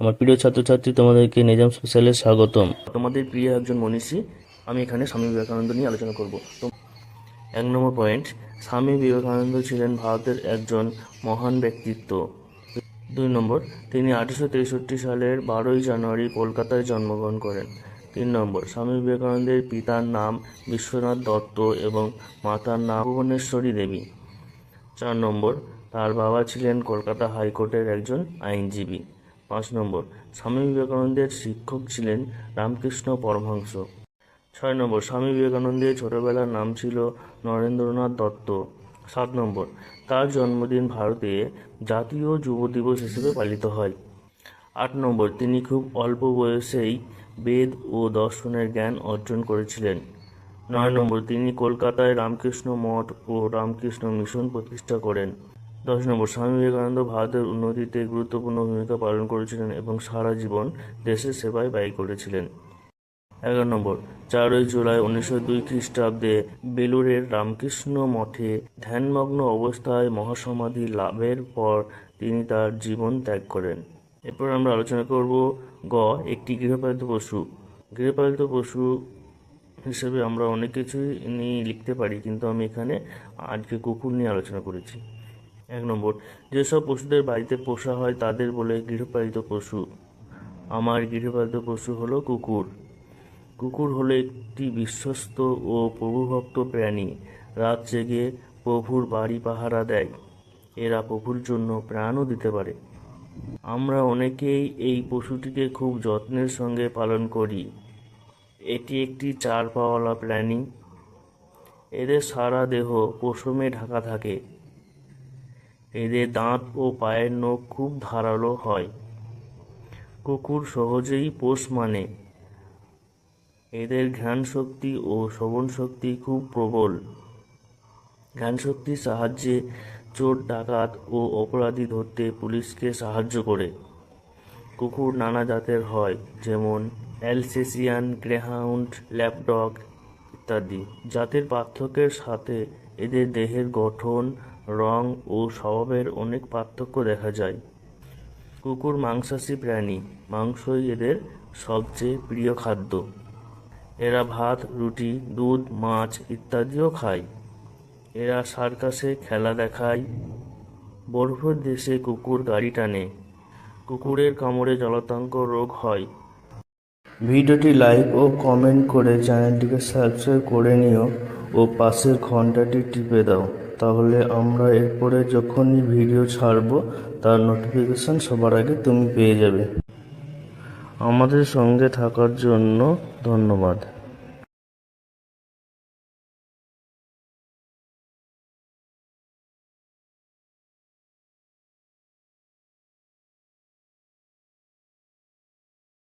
আমার প্রিয় ছাত্রছাত্রী, তোমাদেরকে নিজাম স্পেশালে স্বাগতম। তোমাদের প্রিয় একজন মনীষী, আমি এখানে স্বামী বিবেকানন্দ নিয়ে আলোচনা করব। তো এক নম্বর পয়েন্ট স্বামী বিবেকানন্দ ছিলেন ভারতের একজন মহান ব্যক্তিত্ব। দুই নম্বর, তিনি আঠারোশো তেষট্টি সালের বারোই জানুয়ারি কলকাতায় জন্মগ্রহণ করেন। তিন নম্বর, স্বামী বিবেকানন্দের পিতার নাম বিশ্বনাথ দত্ত এবং মাতার নাম ভুবনেশ্বরী দেবী। চার নম্বর, তার বাবা ছিলেন কলকাতা হাইকোর্টের একজন আইনজীবী। পাঁচ নম্বর, স্বামী বিবেকানন্দের শিক্ষক ছিলেন রামকৃষ্ণ পরমহংস। ছয় নম্বর, স্বামী বিবেকানন্দের ছোটবেলার নাম ছিল নরেন্দ্রনাথ দত্ত। সাত নম্বর, তার জন্মদিন ভারতে জাতীয় যুব দিবস হিসেবে পালিত হয়। আট নম্বর, তিনি খুব অল্প বয়সেই বেদ ও দর্শনের জ্ঞান অর্জন করেছিলেন। নয় নম্বর, তিনি কলকাতায় রামকৃষ্ণ মঠ ও রামকৃষ্ণ মিশন প্রতিষ্ঠা করেন। দশ নম্বর, স্বামী বিবেকানন্দ ভারতের উন্নতিতে গুরুত্বপূর্ণ ভূমিকা পালন করেছিলেন এবং সারা জীবন দেশের সেবায় ব্যয় করেছিলেন। এগারো নম্বর, চারই জুলাই উনিশশো দুই খ্রিস্টাব্দে বেলুরের রামকৃষ্ণ মঠে ধ্যানমগ্ন অবস্থায় মহাসমাধি লাভের পর তিনি তার জীবন ত্যাগ করেন। এরপর আমরা আলোচনা করব গ, একটি গৃহপালিত পশু। গৃহপালিত পশু হিসেবে আমরা অনেক কিছুই নিয়ে লিখতে পারি, কিন্তু আমি এখানে আজকে কুকুর নিয়ে আলোচনা করেছি। এক নম্বর, যেসব পশুদের বাড়িতে পোষা হয় তাদের বলে গৃহপালিত পশু। আমার গৃহপালিত পশু হলো কুকুর। কুকুর হলো একটি বিশ্বস্ত ও প্রভুভক্ত প্রাণী। রাত জেগে প্রভুর বাড়ি পাহারা দেয়। এরা প্রভুর জন্য প্রাণও দিতে পারে। আমরা অনেকেই এই পশুটিকে খুব যত্নের সঙ্গে পালন করি। এটি একটি চার পাওয়ালা প্রাণী। এদের সারা দেহ পশমে ঢাকা থাকে। এদের দাঁত ও পায়ের নখ খুব ধারালো হয়। কুকুর সহজেই পোষ মানে। এদের ঘ্রাণ শক্তি ও শ্রবণ শক্তি খুব প্রবল। ঘ্রাণ শক্তির সাহায্যে চোর, ডাকাত ও অপরাধী ধরতে পুলিশকে সাহায্য করে। কুকুর নানা জাতের হয়, যেমন অ্যালসেসিয়ান, গ্রেহাউন্ড, ল্যাপডগ ইত্যাদি। জাতের পার্থক্যের সাথে এদের দেহের গঠন রং ও স্বভাবের অনেক পার্থক্য দেখা যায়। কুকুর, মাংসাশী প্রাণী, মাংসই এদের সবচেয়ে প্রিয় খাদ্য। এরা ভাত, রুটি, দুধ, মাছ ইত্যাদিও খায়। এরা সার্কাসে খেলা দেখায়। বরফের দেশে কুকুর গাড়ি টানে। কুকুরের কামড়ে জলাতঙ্ক রোগ হয়। ভিডিওটি লাইক ও কমেন্ট করে চ্যানেলটিকে সাবস্ক্রাইব করে নিও ও পাশের ঘন্টাটি টিপে দাও। তাহলে আমরা এরপরে যখনই ভিডিও ছাড়ব, তার নোটিফিকেশান সবার আগে তুমি পেয়ে যাবে। আমাদের সঙ্গে থাকার জন্য ধন্যবাদ।